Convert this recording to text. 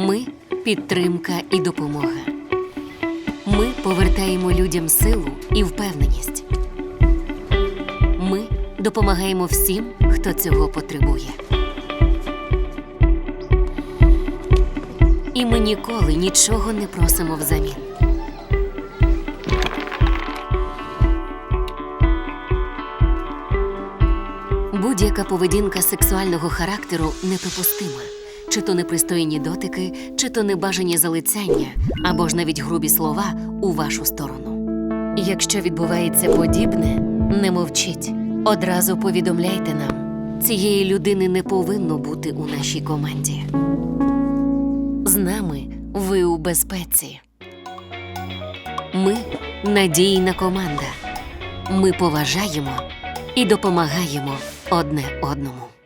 Ми підтримка і допомога. Ми повертаємо людям силу і впевненість. Ми допомагаємо всім, хто цього потребує. І ми ніколи нічого не просимо взамін. Будь-яка поведінка сексуального характеру неприпустима, чи то непристойні дотики, чи то небажані залицяння, або ж навіть грубі слова у вашу сторону. Якщо відбувається подібне, не мовчіть, одразу повідомляйте нам. Цієї людини не повинно бути у нашій команді. З нами ви у безпеці. Ми надійна команда. Ми поважаємо і допомагаємо одне одному.